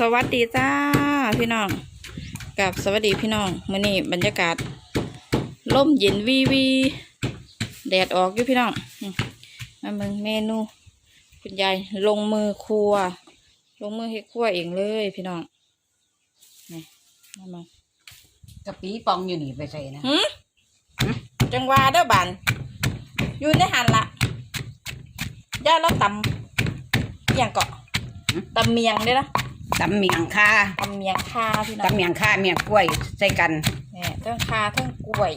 สวัสดีจ้าพี่น้องกับสวัสดีพี่น้องมื้อนี้บรรยากาศล่มเย็นวีวีแดดออกอยู่พี่น้องอืมมาเมืองเมนูคุณยายลงมือครัว ลงมือให้ครัวเองเลยพี่น้องนี่มามากะปิปองอยู่นี่ไปใส่นะหืมจังหวาเด้อบันอยู่ในหันละย่าเราตำอหย่างเกาะตำเมียงเด้อนะ ตำเมียงคาตำเมียงคาพี่น้องตำเมียงคาเมียงกล้วยใส่กันเนี่ยเทิงคาเทิงกล้วย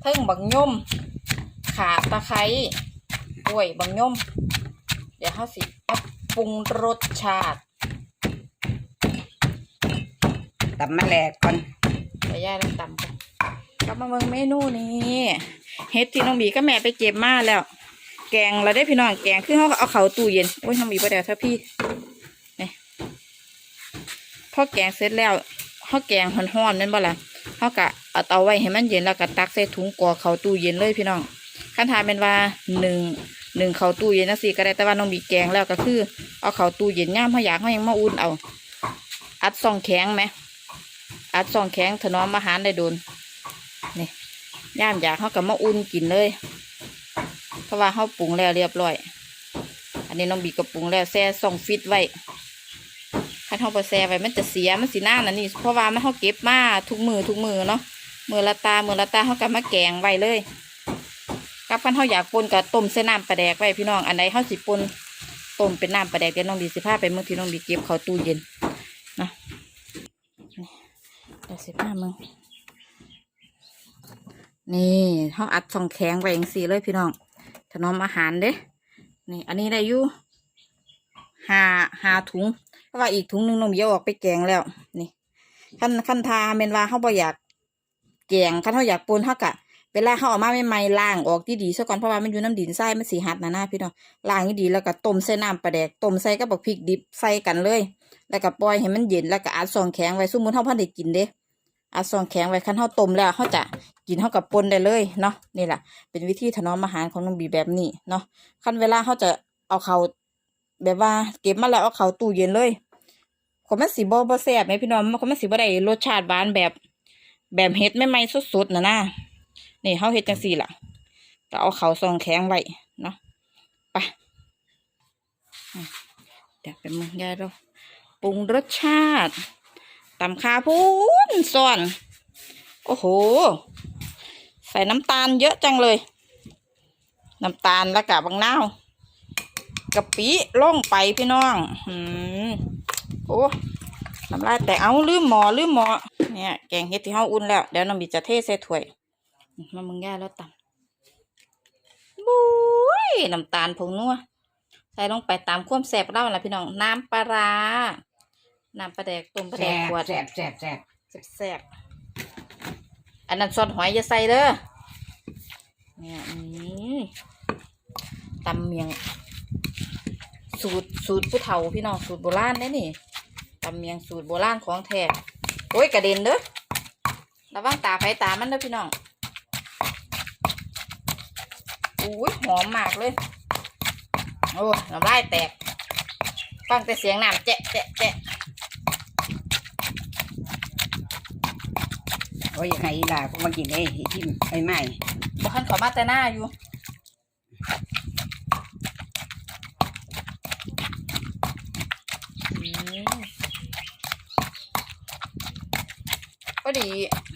เทิงบักย่มขาตะไคร้กล้วยบักย่มเดี๋ยวเขาสิเอาปรุงรสชาติตำมะแลกก่อนไปย่ายแล้วตำกันกลับมาเมืองเมนูนี้เฮ็ดที่น้องบีก็แม่ไปเก็บมาแล้ว แกงเราได้พี่น้องแกงคือเขาก็เอาเขาตู้เย็นโอ้ยน้องบีประเดี๋ยวถ้าพี่นี่ พอแกงเสร็จแล้วเขาวแกงห่อนๆนั่นบ่ล่ะเขากะเอาเตาไว้ให้มันเย็นแล้วก็ตักใส่ถุงกอเขาตู้เย็นเลยพี่น้องขั้นทานเป็นว่าหนึ่งหนึ่งเขาตู้เย็นนะสิก็ได้แต่ว่าน้องบีแกงแล้วก็คือ เอาเขาตู้เย็นย่ามเขาอยากเขายังมาอุ่นเอา อัดซองแข็งไหมอัดซองแข็งถนอมอาหารได้โดนนี่ย่ามอยากเขากับมาอุ่นกินเลย เพราะว่าเขาปรุงแล้วเรียบร้อย อันนี้น้องบีก็ปรุงแล้วแช่ซองฟิตไว้ ถ้าเขาไปแช่ไว้มันจะเสียมันสีหน้านั่นนี่เพราะว่ามันเขาเก็บมาทุกมือทุกมือเนาะมือละตามือละตาเขาก็มาแกงไว้เลยกับพันเขาอยากปนกับต้มเส้นน้ำปลาแดกไว้พี่น้องอันไหนเขาสิปนต้มเป็นน้ำปลาแดกเดี๋ยวน้องบีสิพาไปเมื่อที่น้องบีเก็บเขาตู้เย็นนะเดี๋ยวสิพามึงนี่เขาอัดซองแข็งไว้อย่างสี่เลยพี่น้องถนอมอาหารเด้นี่ อันนี้ได้อยู่ ห้าห้าถุงเพราะว่าอีกถุงหนึ่งน้องเบียออกไปแกงแล้ว นี่ขั้นขั้นทาเมนว่าเขาบ่อยากแกงขั้นเขาอยากปนเขากะเวลาเขาออกมาใหม่ล้างออกที่ดีๆซะก่อนเพราะว่ามันอยู่น้ำดินทรายมันสีหัดนะหน้าพี่น้องล้างให้ดีแล้วก็ต้มใส่น้ำปลาแดกต้มใส่กับบักพริกดิบใส่กันเลย แล้วก็ปล่อยให้มันเย็นแล้วก็อัดซองแข็งไว้สมมุติเขาพันได้กินเด้อัดซองแข็งไว้ขั้นเขาต้มแล้วเขาจะกินเขากับปนได้เลยเนาะนี่แหละเป็นวิธีถนอมอาหารของน้องบีแบบนี้เนาะขั้นเวลาเขาจะเอาเขา แบบว่า เก็บมาแล้วเอาเขาตู้เย็นเลยคนมันสีบ่บ่แซ่บไหมพี่น้องมันคนมันสีบ่ได้รสชาติหวานแบบ แบบเฮ็ดไม่ไม่สดๆนะนะนี่เขาเฮ็ดจังสี่ล่ะก็เอาเขาซองแข็งไว้เนาะไปเดี๋ยวเป็นมึงยายเราปรุงรสชาติตำคาพูนซ่อนโอ้โห ใส่น้ำตาลเยอะจังเลย น้ำตาลแล้วกับบางนาว กะปิล่องไปพี่น้องอืมโอ้น้ำลายแตกเอาลืมหมอลืมหมอเนี่ย แกงเห็ดที่เฮาอุ่นแล้ว เดี๋ยวน้องบีจะเทใส่ถ้วย มามึงย่าแล้วตำบุ้ยน้ำตาลผงนัวใส่ลงไปตามความแสบเล่าล่ะพี่น้อง น้ำปลาร้าน้ำปลาแดกต้มปลาแสแดกบขวดแสบแสบแสบแซ่บๆอันนั้นซอสหอยอย่าใส่เด้อเนี่ยอืมตำเมียง สูตรสูตรผู้เฒ่าพี่น้องสูตรโบราณเด้นี่ตำเมียงสูตรโบราณของแท้โอ้ยกระเด็นเด้อระวังตาไฟตามันเด้อพี่น้องอุ้ยหอมมากเลยโอ้ยน้ำลายแตกฟังแต่เสียงน้ำแจ๊ะแจ๊ะแจ๊ะโอ้ยให้อีหลาพวกมากินเอ้ยทิมไอ้ไม้บอกขันเขามาแต่หน้าอยู่ อืมก็ ดี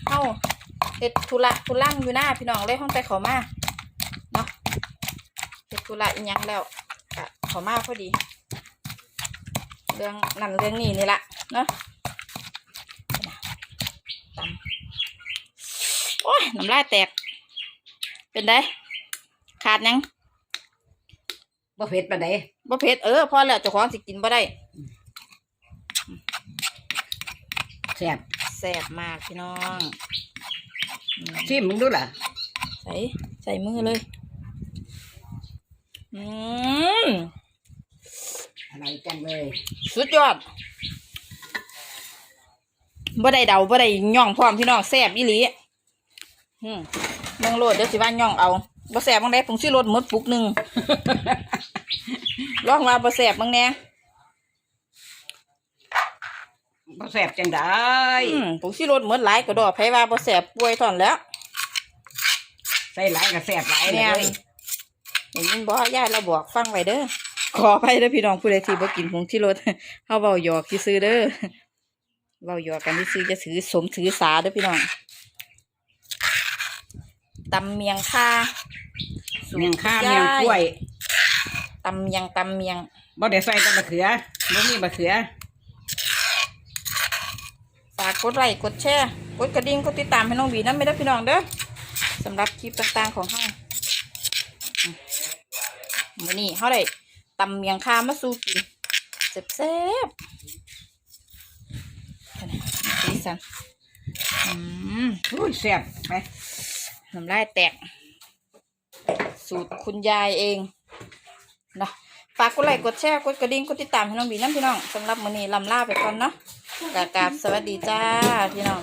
เข้าเฮ็ดธุระธุร่างอยู่หน้าพี่น้องเลยห้องแต่เขามาเนาะเฮ็ดธุระอีหยังแล้วกะเขามาพอดี เรื่องนั่นเรื่องนี้นี่ละเนาะตำโอ้ยน้ำลายแตก เป็นไดขาดหยังบ่เผ็ดปานใดบ่เผ็ดเออพอแล้วเจ้าของสิกินบ่ได้แสบ แซ่บมากพี่น้องอืมชิมมึงดูล่ะ ใส่ใส่มือเลย อืมอะไรจังเลย สุดยอดบ่ได้เดาบ่ได้ย่องพร้อมพี่น้องแซ่บอีหลีอืมเมืองโลดเดี๋ยวสิว่าย่องเอาบ่แซ่บบังได้ผงซื้อรถหมดปุกหนึ่งลองว่าบ่แซ่บบังแน่ บ่แสบจังได้อืมผงชีรสเหมือนหลายกระดอกไผว่าบ่แสบป่วยถอนแล้วใส่หลายก็แสบหลายเลแม่นยเห็นยินบ่ยายเราบอกฟังไว้เด้อขอไปเด้อพี่น้องผู้ใดที่บ่กินผงชีรส เฮาเว้าหยอกซื่อๆเด้อเว้าหยอกกันซื่อๆจะถือสมถือสาเด้อพี่น้องตำเมียงค่าสูตรเมียงข้าคุณเมียงกล้วยตำเมียงตำเมียงบ่ได้ใส่แต่มะเขือบ่มีมะเขือ ฝากกดไลค์กดแชร์กดกระดิ่งกดติดตามให้น้องบีนั่นไม่ได้พี่น้องเด้อสำหรับคลิปต่างๆของเฮามือนี้เฮาได้ตำเมียงคามาสู่กินแซ่บๆสีสันอืมอุ้ยแสบไปน้ำลายแตก สูตรคุณยายเองนะฝากกดไลค์กดแชร์กดกระดิ่งกดติดตามให้น้องบีนั่นพี่น้องสำหรับมือนี้ลำลาไปก่อนเนาะ กากราบสวัสดีจ้าพี่น้อง